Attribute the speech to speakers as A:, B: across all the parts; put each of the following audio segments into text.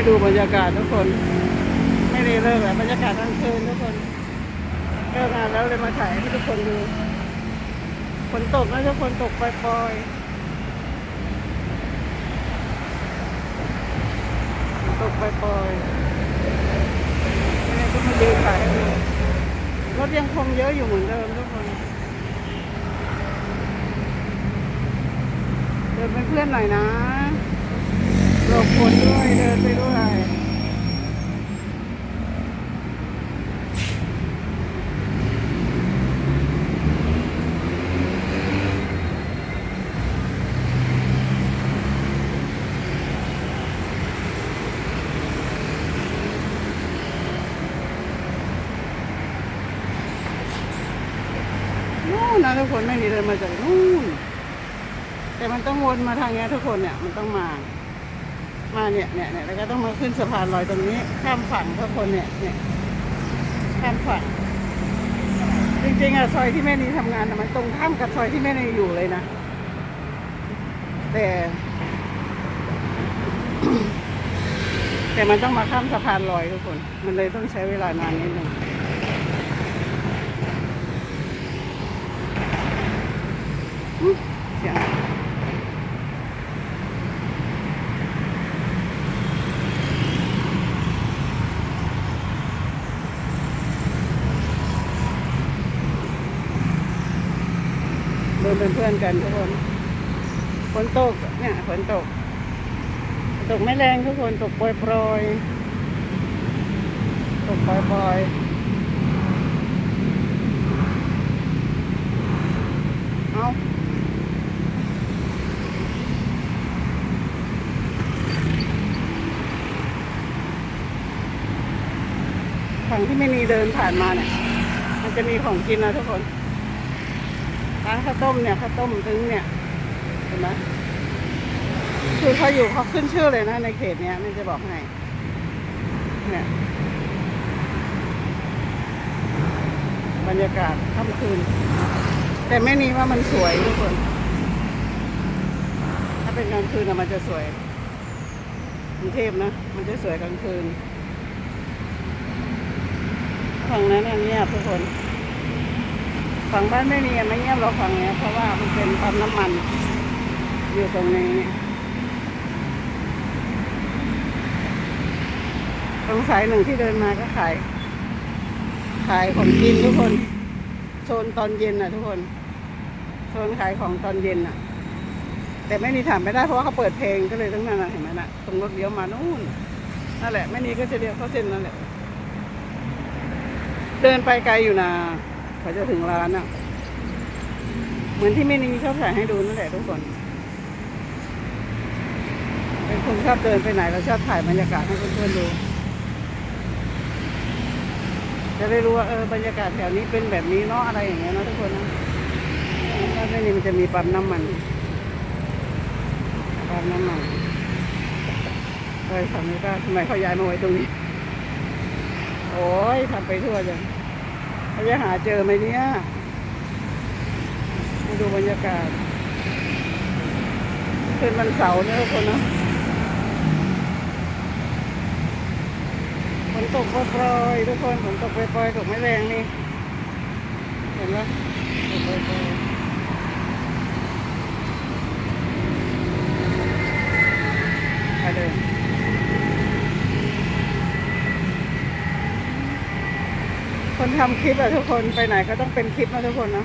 A: ให้ดูบรรยากาศทุกคน ไม่ได้เลิกอะบรรยากาศกลางคืนทุกคนเลิกงานแล้วเลยมาถ่ายให้ทุกคนดูฝนตกนะทุกคนตกปล่อยๆตกปล่อยๆยังไงก็มาดูถ่ายให้ดูรถยังคงเยอะอยู่เหมือนเดิมทุกคนเดินเป็นเพื่อนหน่อยนะ หลบฝนด้วยเดินไปด้วยนู่นนะทุกคนไม่มีเดินมาจากนู่นแต่มันต้องวนมาทางนี้ทุกคนเนี่ยมันต้องมา มาเนี่ยเนี่ยเนี่ยแล้วก็ต้องมาขึ้นสะพานลอยตรงนี้ ข้ามฝั่งทุกคนเนี่ยเนี่ยข้ามฝั่ง จริงๆอะซอยที่แม่นีทำงานอะมันตรงข้ามกับซอยที่แม่นีอยู่เลยนะ แต่ แต่มันต้องมาข้ามสะพานลอยทุกคน มันเลยต้องใช้เวลานานนิดนึงเสียง นเป็นเพื่อนกันทุกคนฝนตกเนี่ยฝนตก ตกไม่แรงทุกคนตกปล่อยๆตกปล่อยๆเอาฝั่งที่ไม่มีเดินผ่านมาเนี่ย มันจะมีของกินนะทุกคน ร้านข้าวต้มเนี่ยข้าวต้มตึ้งเนี่ยเห็นไหมคือเขาอยู่เขาขึ้นชื่อเลยนะในเขตเนี้ยไม่จะบอกให้ เนี่ยบรรยากาศค่ำคืน แต่ไม่นี้ว่ามันสวยทุกคน ถ้าเป็นกลางคืนอะมันจะสวยกรุงเทพนะมันจะสวยกลางคืนฝั่งนั้นเงียบทุกคน ฝั่งบ้านไม่มีไม่เงียบเราฝั่งเนี้ยเพราะว่ามันเป็นปั๊มน้ำมัน อยู่ตรงนี้ตรงสายหนึ่งที่เดินมาก็ขาย ขายของกินทุกคน โซนตอนเย็นน่ะ ทุกคน โซนขายของตอนเย็นน่ะ แต่ไม่มีถามไม่ได้เพราะว่าเขาเปิดเพลงก็เลยต้งนั่นน่ะเห็นไหมน่ะตรงรถเลี้ยวมานู่นนั่นแหละ ไม่นี้ก็จะเลี้ยวเข้าเส้นนั่นแหละ เดินไปไกลอยู่นะ กว่าจะถึงร้านอะ เหมือนที่ไม่นีชอบถ่ายให้ดูนั่นแหละทุกคน เป็นคนชอบเดินไปไหนเราชอบถ่ายบรรยากาศให้เพื่อนๆดู จะได้รู้ว่าเออบรรยากาศแถวนี้เป็นแบบนี้เนาะอะไรอย่างเงี้ยเนาะทุกคนนะแล้วไม่นี่มันจะมีปั๊มน้ำมันปั๊มน้ำมันไปสามนิก้าทำไมเขาย้ายมาไว้ตรงนี้ โอ้ยทำไปทั่วจัง เขาจะหาเจอไหมเนี่ยมาดูบรรยากาศเป็นวันเสาร์เนี่ยทุกคนนะฝนตกโปรยๆทุกคนฝนตกโปรยๆตกไม่แรงนี่ เห็นไหมตกโปรยๆไปเลย คนทำคลิปอะทุกคนไปไหนก็ต้องเป็นคลิปนะทุกคนนะ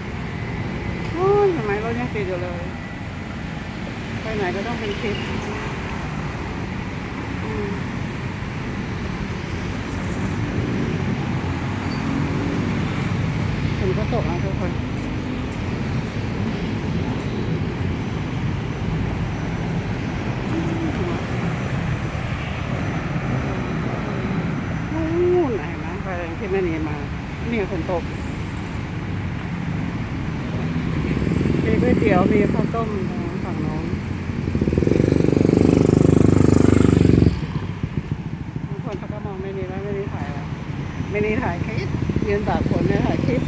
A: โอ้ยทำไมรถยังติดอยู่เลย ไปไหนก็ต้องเป็นคลิปอืมฝนก็ตกนะทุกคนนู่นไหนนะไปที่แม่นีมา นี่ยฝนตก มีก๋วยเตี๋ยว มีข้าวต้มตรงฝั่งน้องทุกคนเขาก็มองไม่นีแล้วไม่นีถ่ายแล้วไม่นีถ่ายคลิปยืนตากฝนเนี่ยถ่ายคลิป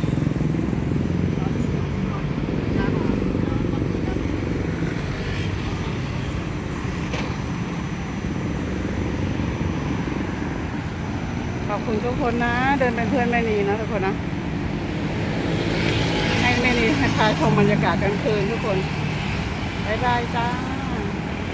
A: ขอบคุณ ทุกคนนะ เดินเป็นเพื่อนแม่นีนะทุกคนนะ ให้แม่นีให้พาชมบรรยากาศกลางคืนทุกคนบ๊ายบายจ้า